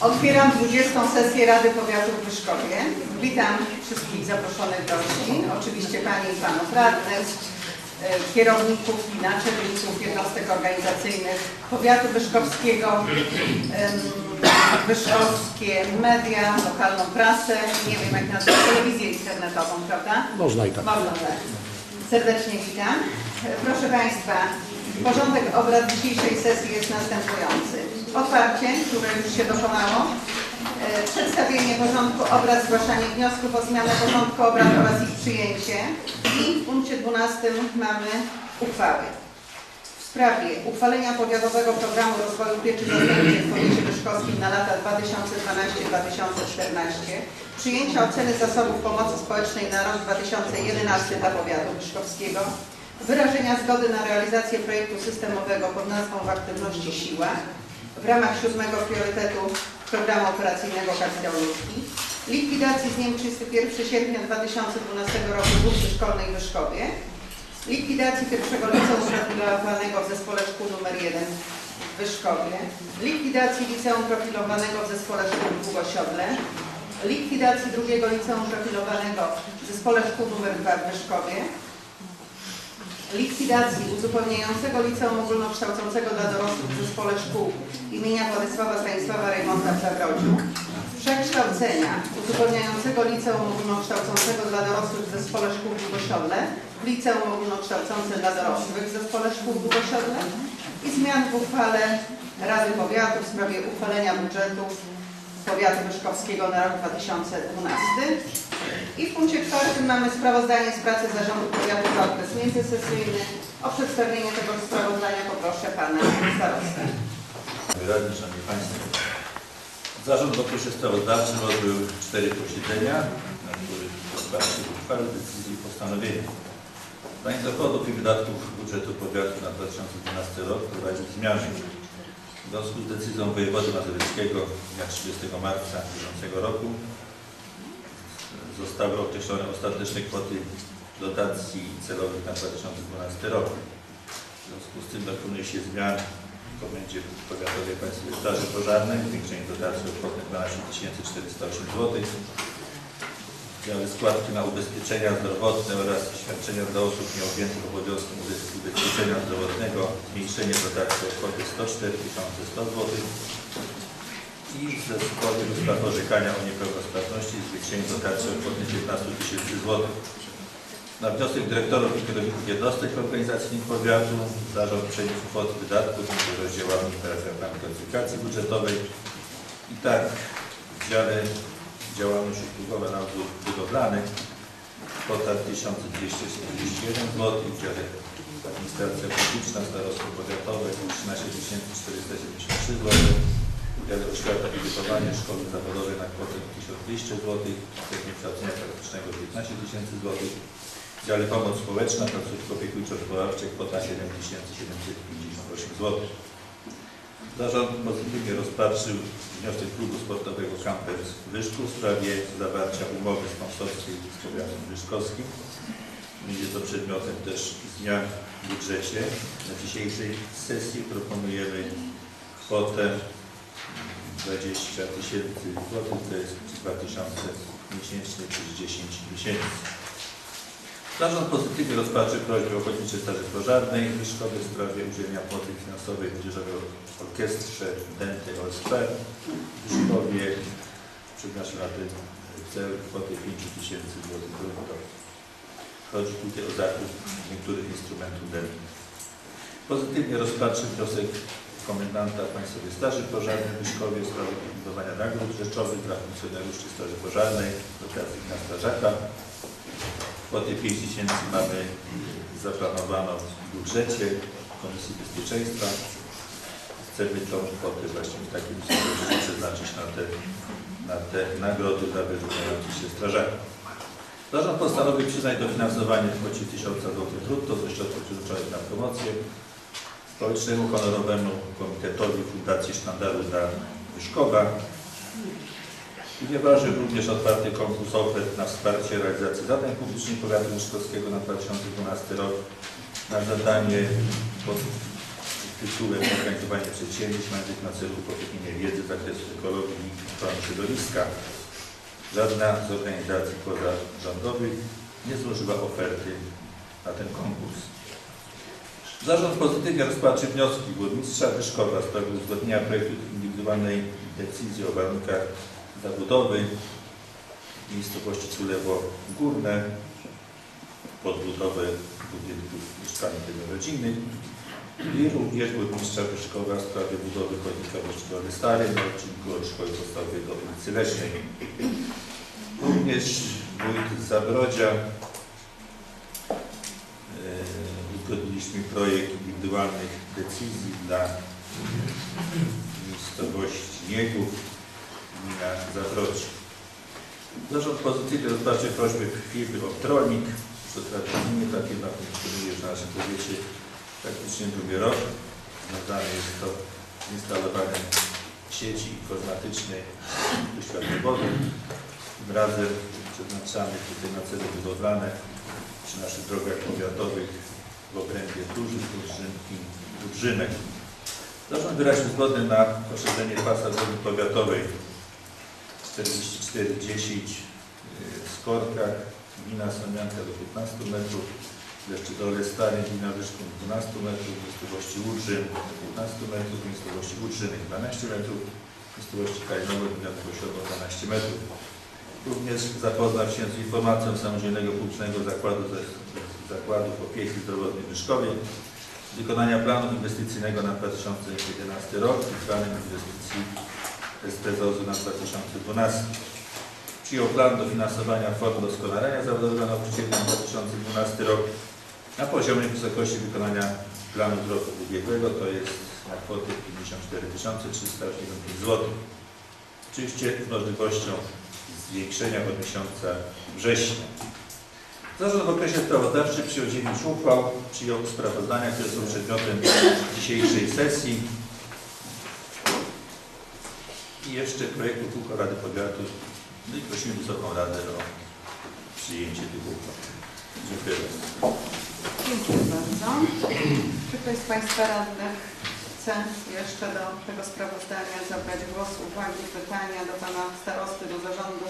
Otwieram 20. sesję Rady Powiatu w Wyszkowie. Witam wszystkich zaproszonych gości, oczywiście Panie i Panów Radnych, e, kierowników i naczelników jednostek organizacyjnych Powiatu Wyszkowskiego, wyszkowskie media, lokalną prasę, nie wiem jak nazwać, telewizję internetową, prawda? Można i tak. Można tak. Serdecznie witam. Proszę Państwa, porządek obrad dzisiejszej sesji jest następujący. Otwarcie, które już się dokonało. E, Przedstawienie porządku obrad, zgłaszanie wniosków o zmianę porządku obrad oraz ich przyjęcie. I w punkcie 12 mamy uchwały. W sprawie uchwalenia powiatowego programu rozwoju pieczy zastępczej w powiecie wyszkowskim na lata 2012-2014, przyjęcia oceny zasobów pomocy społecznej na rok 2011 dla powiatu wyszkowskiego, wyrażenia zgody na realizację projektu systemowego pod nazwą w aktywności Siła w ramach siódmego priorytetu programu operacyjnego Kapitał Ludzki, likwidacji z dniem 31 sierpnia 2012 roku grupy szkolnej w Wyszkowie, likwidacji pierwszego liceum profilowanego w zespole szkół nr 1 w Wyszkowie, likwidacji liceum profilowanego w zespole szkół w Długosiodle, likwidacji drugiego liceum profilowanego w zespole szkół nr 2 w Wyszkowie, likwidacji uzupełniającego liceum ogólnokształcącego dla dorosłych w zespole szkół imienia Władysława Stanisława Rejmonta w Zagrodziu, przekształcenia uzupełniającego liceum ogólnokształcącego dla dorosłych w zespole szkół w Długosiodle w liceum ogólnokształcące dla dorosłych w zespole szkół w Długosiodle i zmian w uchwale Rady Powiatu w sprawie uchwalenia budżetu Powiatu Wyszkowskiego na rok 2012. I w punkcie czwartym mamy sprawozdanie z pracy Zarządu Powiatu za okres międzysesyjny. O przedstawienie tego sprawozdania poproszę Pana Starostę. Radni, Szanowni Państwo. Zarząd w okresie sprawozdawczym odbył cztery posiedzenia, na których rozpatrzył uchwały, decyzje i postanowienia. Planie dochodów i wydatków budżetu powiatu na 2012 rok prowadził zmiany. W związku z decyzją wojewody mazowieckiego dnia 30 marca bieżącego roku zostały określone ostateczne kwoty dotacji celowych na 2012 rok. W związku z tym dokonuje się zmian w Komendzie Powiatowej Państwowej Straży Pożarnej, zwiększenie dotacji o kwotę 12 408 zł. Dziale składki na ubezpieczenia zdrowotne oraz świadczenia dla osób nieobjętych obowiązkiem ubez- ubezpieczenia zdrowotnego, zmniejszenie dotacji o kwotę 104 100 zł. I ze składu do spraw orzekania o niepełnosprawności zwiększenie dotacji o kwotę 19 tysięcy złotych. Na wniosek dyrektorów i kierowników jednostek organizacyjnych powiatu zarząd przeniósł kwot wydatków między rozdziałami paragrafami klasyfikacji budżetowej. I tak w dziale działalność usługowa nadzór budowlany kwota 1241 zł, w dziale administracja publiczna starostwo powiatowe 13 473 zł, oświata i szkoły zawodowej na kwotę 1200 zł, stopnie kształcenia praktycznego 15 tysięcy zł, w dziale pomoc społeczna, placówki opiekuńczo-wychowawcze kwota 7758 zł. Zarząd pozytywnie rozpatrzył wniosek klubu sportowego Campers Wyszku w sprawie zawarcia umowy sponsorskiej z powiatem wyszkowskim. Będzie to przedmiotem też zmian w budżecie. Na dzisiejszej sesji proponujemy kwotę 20 tysięcy złotych, to jest 2000 miesięcznie przez 10 miesięcy. Zarząd pozytywnie rozpatrzył prośbę Ochotniczej Straży Pożarnej w Wyszkowie w sprawie udzielenia pomocy finansowej Młodzieżowej Orkiestrze Denty OSP Wyszkowie. Na ten cel kwotę 5 tysięcy złotych brutto. Chodzi tutaj o zakup niektórych instrumentów dętych. Pozytywnie rozpatrzył wniosek komendanta Państwowej Straży Pożarnej w Wyszkowie w sprawie budowania nagród rzeczowych dla funkcjonariuszy Straży Pożarnej z okazji Dnia Strażaka. Kwotę 5 tysięcy mamy zaplanowaną w budżecie Komisji Bezpieczeństwa. Chcemy tą kwotę właśnie w takim sposobie przeznaczyć na te, na te nagrody dla wyróżniających się strażaków. Zarząd postanowił przyznać dofinansowanie w kwocie 1000 zł brutto ze środków przeznaczonych na promocję społecznemu honorowemu komitetowi Fundacji Sztandaru dla Wyszkowa Wyważył również otwarty konkurs ofert na wsparcie realizacji zadań publicznych powiatu mieszkowskiego na 2012 rok. Na zadanie pod tytułem Organizowanie przedsięwzięć mających na celu upowszechnienie wiedzy z zakresu ekologii i ochrony środowiska. Żadna z organizacji pozarządowych nie złożyła oferty na ten konkurs. Zarząd pozytywnie rozpatrzy wnioski burmistrza Wyszkowa w sprawie uzgodnienia projektu indywidualnej decyzji o warunkach zabudowy miejscowości Culewo Górne podbudowę budynków mieszkalnych jednorodzinnych i również burmistrza Wyszkowa w sprawie budowy chodnika w Ościegowie Starym na odcinku od Szkoły Podstawowej do ulicy Leśnej. Również wójt Zabrodzia uzgodniliśmy projekt indywidualnych decyzji dla miejscowości Niegów, gmina Zabrodzie. Zarząd pozytywnie rozpatrzy prośby firmy Optronik, to tradycyjnie ta firma funkcjonuje w naszym powiecie praktycznie drugi rok. Związane jest to z instalowaniem sieci informatycznej uświatłowodu. Tym razem przeznaczamy tutaj na cele budowlane przy naszych drogach powiatowych w obrębie dużych drużynek. Zarząd wyraził zgodę na poszerzenie pasa drogi powiatowej 4410 w Skorkach, gmina Samianka do 15 metrów, jeszcze dole Stary, gmina Wyszków 12 metrów, miejscowości Udrzyn do 15 metrów, miejscowości Udrzynek 12 metrów, miejscowości Kajnowe, gmina Posiodło 12 metrów. Również zapoznał się z informacją Samodzielnego Publicznego Zakładu, Zakładów Opieki Zdrowotnej w Wyszkowie wykonania planu inwestycyjnego na 2011 rok i planem inwestycji SPZOZ-u na 2012. Przyjął plan dofinansowania form doskonalenia zawodowego nauczycieli na 2012 rok na poziomie wysokości wykonania planu roku ubiegłego, to jest na kwotę 54 385 zł. Oczywiście z możliwością zwiększenia do miesiąca września. Zarząd w okresie sprawozdawczym przyjął 9 uchwał, przyjął sprawozdania, które są przedmiotem dzisiejszej sesji i jeszcze projektów uchwał Rady Powiatu. No i prosimy Wysoką Radę o przyjęcie tych uchwał. Dziękuję bardzo. Dziękuję bardzo. Czy ktoś z Państwa radnych chce jeszcze do tego sprawozdania zabrać głos, uwagi, pytania do Pana Starosty, do Zarządu